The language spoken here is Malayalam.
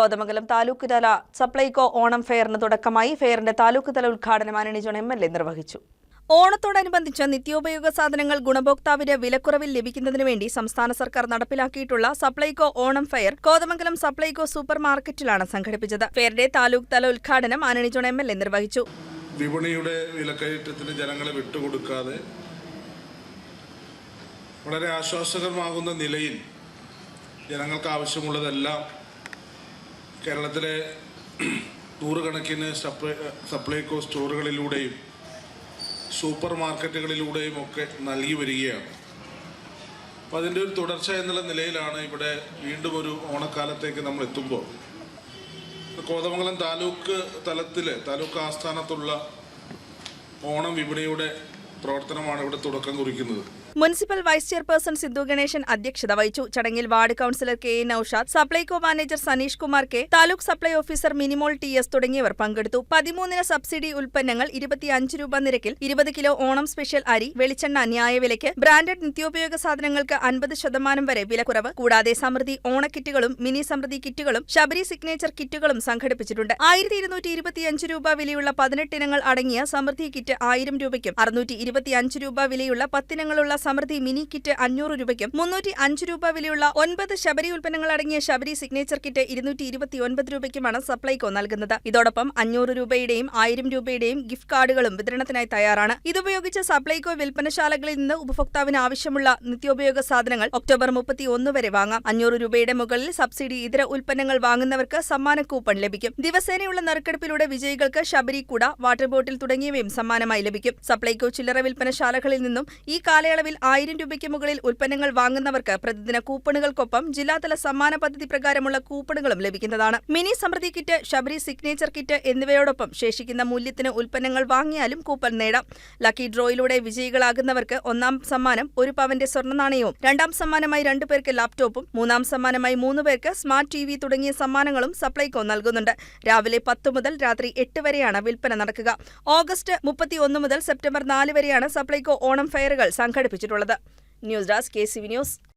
കോതമംഗലം താലൂക്ക് തല സപ്ലൈകോ ഓണം ഫെയറിന് തുടക്കമായി. ഫെയറിന്റെ താലൂക്ക് തല ഉദ്ഘാടനം Antony John M L A നിർവഹിച്ചു. ഓണത്തോടനുബന്ധിച്ച് നിത്യോപയോഗ സാധനങ്ങൾ ഗുണഭോക്താവിന് വിലക്കുറവിൽ ലഭിക്കുന്നതിനു വേണ്ടി സംസ്ഥാന സർക്കാർ നടപ്പിലാക്കിയിട്ടുള്ള സപ്ലൈകോ ഓണം ഫെയർ കോതമംഗലം സപ്ലൈകോ സൂപ്പർ മാർക്കറ്റിലാണ് സംഘടിപ്പിച്ചത്. ഫെയറിന്റെ താലൂക്ക് തല ഉദ്ഘാടനം Antony John M L A നിർവഹിച്ചു. വിപണിയുടെ വിലക്കയറ്റത്തിന് ജനങ്ങളെ വിട്ടുകൊടുക്കാതെ വളരെ ആശ്വാസകരമാകുന്ന നിലയിൽ ജനങ്ങൾക്ക് ആവശ്യമുള്ളതെല്ലാം കേരളത്തിലെ നൂറുകണക്കിന് സപ്ലൈ സപ്ലൈകോ സ്റ്റോറുകളിലൂടെയും സൂപ്പർ മാർക്കറ്റുകളിലൂടെയും ഒക്കെ നൽകി വരികയാണ്. അപ്പം അതിന്റെ ഒരു തുടർച്ച എന്നുള്ള നിലയിലാണ് ഇവിടെ വീണ്ടും ഒരു ഓണക്കാലത്തേക്ക് നമ്മൾ എത്തുമ്പോൾ. കോതമംഗലം താലൂക്ക് തലത്തിൽ താലൂക്ക് ആസ്ഥാനത്തുള്ള ഓണം വിപണിയുടെ പ്രവർത്തനമാണ് ഇവിടെ തുടക്കം കുറിക്കുന്നത്. Municipal vice chairperson Sindhu Ganesan അധ്യക്ഷത വഹിച്ചു. ചടങ്ങിൽ ward councillor K A Naushad Supplyco manager Saneesh Kumar K taluk supply officer Minimol T S തുടങ്ങിയവർ പങ്കെടുത്തു. പതിമൂന്നിന് സബ്സിഡി ഉൽപ്പന്നങ്ങൾ ഇരുപത്തിയഞ്ച് രൂപ നിരക്കിൽ ഇരുപത് കിലോ ഓണം സ്പെഷ്യൽ അരി വെളിച്ചെണ്ണ ന്യായവിലയ്ക്ക് ബ്രാൻഡഡ് നിത്യോപയോഗ സാധനങ്ങൾക്ക് അൻപത് ശതമാനം വരെ വിലക്കുറവ്. കൂടാതെ സമൃദ്ധി ഓണക്കിറ്റുകളും മിനി സമൃദ്ധി കിറ്റുകളും ശബരി സിഗ്നേച്ചർ കിറ്റുകളും സംഘടിപ്പിച്ചിട്ടുണ്ട്. ആയിരത്തി ഇരുന്നൂറ്റി ഇരുപത്തിയഞ്ച് രൂപ വിലയുള്ള പതിനെട്ടിനങ്ങൾ അടങ്ങിയ സമൃദ്ധി കിറ്റ് ആയിരം രൂപയ്ക്കും അറുന്നൂറ്റി ഇരുപത്തിയഞ്ച് രൂപ വിലയുള്ള പത്തിനങ്ങളുള്ള സമൃദ്ധി മിനി കിറ്റ് അഞ്ഞൂറ് രൂപയ്ക്കും മുന്നൂറ്റി അഞ്ച് രൂപ വിലയുള്ള ഒൻപത് ശബരി ഉൽപ്പന്നങ്ങൾ അടങ്ങിയ ശബരി സിഗ്നേച്ചർ കിറ്റ് ഇരുന്നൂറ്റി ഇരുപത്തി ഒൻപത് രൂപയ്ക്കുമാണ് സപ്ലൈകോ നൽകുന്നത്. ഇതോടൊപ്പം അഞ്ഞൂറ് രൂപയുടെയും ആയിരം രൂപയുടെയും ഗിഫ്റ്റ് കാർഡുകളും വിതരണത്തിനായി തയ്യാറാണ്. ഇതുപയോഗിച്ച് സപ്ലൈകോ വിൽപ്പനശാലകളിൽ നിന്ന് ഉപഭോക്താവിന് ആവശ്യമുള്ള നിത്യോപയോഗ സാധനങ്ങൾ ഒക്ടോബർ മുപ്പത്തി ഒന്ന് വരെ വാങ്ങാം. അഞ്ഞൂറ് രൂപയുടെ മുകളിൽ സബ്സിഡി ഇതര ഉൽപ്പന്നങ്ങൾ വാങ്ങുന്നവർക്ക് സമ്മാന കൂപ്പൺ ലഭിക്കും. ദിവസേനയുള്ള നറുക്കെടുപ്പിലൂടെ വിജയികൾക്ക് ശബരി കുട വാട്ടർ ബോട്ടിൽ തുടങ്ങിയവയും സമ്മാനമായി ലഭിക്കും. സപ്ലൈകോ ചില്ലറ വിൽപ്പനശാലകളിൽ നിന്നും ഈ കാലയളവിൽ ആയിരം രൂപയ്ക്ക് മുകളിൽ ഉൽപ്പന്നങ്ങൾ വാങ്ങുന്നവർക്ക് പ്രതിദിന കൂപ്പണുകൾക്കൊപ്പം ജില്ലാതല സമ്മാന പദ്ധതി പ്രകാരമുള്ള കൂപ്പണുകളും ലഭിക്കുന്നതാണ്. Mini Samriddhi kit Sabari signature kit എന്നിവയോടൊപ്പം ശേഷിക്കുന്ന മൂല്യത്തിന് ഉൽപ്പന്നങ്ങൾ വാങ്ങിയാലും കൂപ്പൺ നേടാം. ലക്കി ഡ്രോയിലൂടെ വിജയികളാകുന്നവർക്ക് ഒന്നാം സമ്മാനം ഒരു പവന്റെ സ്വർണ നാണയവും രണ്ടാം സമ്മാനമായി രണ്ടു പേർക്ക് ലാപ്ടോപ്പും മൂന്നാം സമ്മാനമായി മൂന്ന് പേർക്ക് സ്മാർട്ട് ടി വി തുടങ്ങിയ സമ്മാനങ്ങളും സപ്ലൈകോ നൽകുന്നുണ്ട്. രാവിലെ പത്ത് മുതൽ രാത്രി എട്ട് വരെയാണ് വിൽപ്പന നടക്കുക. ഓഗസ്റ്റ് മുപ്പത്തി ഒന്ന് മുതൽ സെപ്റ്റംബർ നാല് വരെയാണ് സപ്ലൈകോ ഓണം ഫെയറുകൾ സംഘടിപ്പിച്ചിട്ടുള്ളത് news desk K C V news